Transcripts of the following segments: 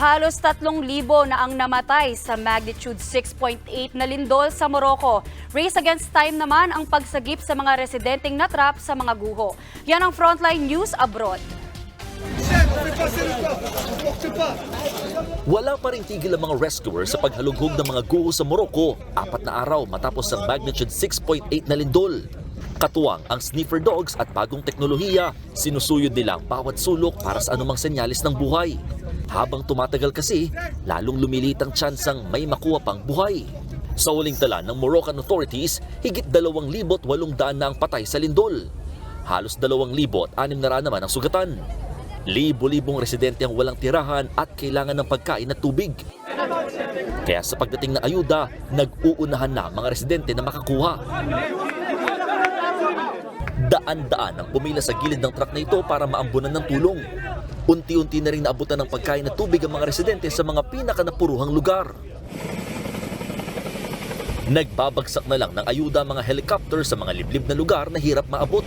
Halos 3,000 na ang namatay sa magnitude 6.8 na lindol sa Morocco. Race against time naman ang pagsagip sa mga residenteng natrap sa mga guho. Yan ang Frontline News Abroad. Wala pa rin tigil ang mga rescuers sa paghalughog ng mga guho sa Morocco apat na araw matapos ang magnitude 6.8 na lindol. Katuwang ang sniffer dogs at bagong teknolohiya, sinusuyod nila ang bawat sulok para sa anumang senyalis ng buhay. Habang tumatagal kasi, lalong lumilit ang tsansang may makuha pang buhay. Sa huling tala ng Moroccan authorities, higit 2,800 na ang patay sa lindol. Halos 2,000 at 6 na ra naman ang sugatan. Libo-libong residente ang walang tirahan at kailangan ng pagkain at tubig. Kaya sa pagdating ng ayuda, nag-uunahan na mga residente na makakuha. Daan-daan ang pumila sa gilid ng truck na ito para maambunan ng tulong. Unti-unti na rin naabutan ng pagkain at tubig ang mga residente sa mga pinakanapuruhang lugar. Nagbabagsak na lang ng ayuda mga helicopter sa mga liblib na lugar na hirap maabot.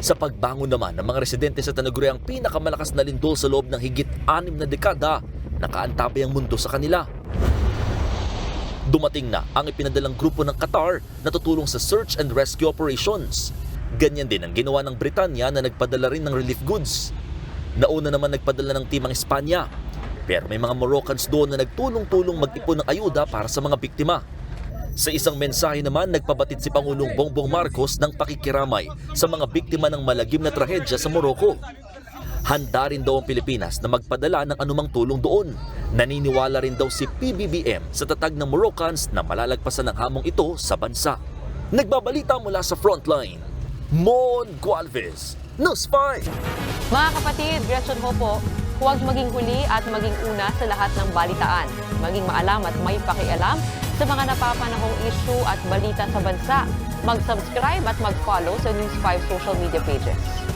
Sa pagbangon naman ng mga residente sa Tanaguri ang pinakamalakas na lindol sa loob ng higit anim na dekada, nakaantabay ang mundo sa kanila. Dumating na ang ipinadalang grupo ng Qatar na tutulong sa search and rescue operations. Ganyan din ang ginawa ng Britanya na nagpadala rin ng relief goods. Nauna naman nagpadala ng timang Espanya. Pero may mga Moroccans doon na nagtulong-tulong mag-ipon ng ayuda para sa mga biktima. Sa isang mensahe naman, nagpabatid si Pangulong Bongbong Marcos ng pakikiramay sa mga biktima ng malagim na trahedya sa Morocco. Handa rin daw ang Pilipinas na magpadala ng anumang tulong doon. Naniniwala rin daw si PBBM sa tatag ng Moroccans na malalagpasan ng hamong ito sa bansa. Nagbabalita mula sa frontline, Mon Gualvez, News 5. Mga kapatid, Gretchen ho po, huwag maging huli at maging una sa lahat ng balitaan. Maging maalam at may pakialam sa mga napapanahong issue at balita sa bansa. Mag-subscribe at mag-follow sa News 5 social media pages.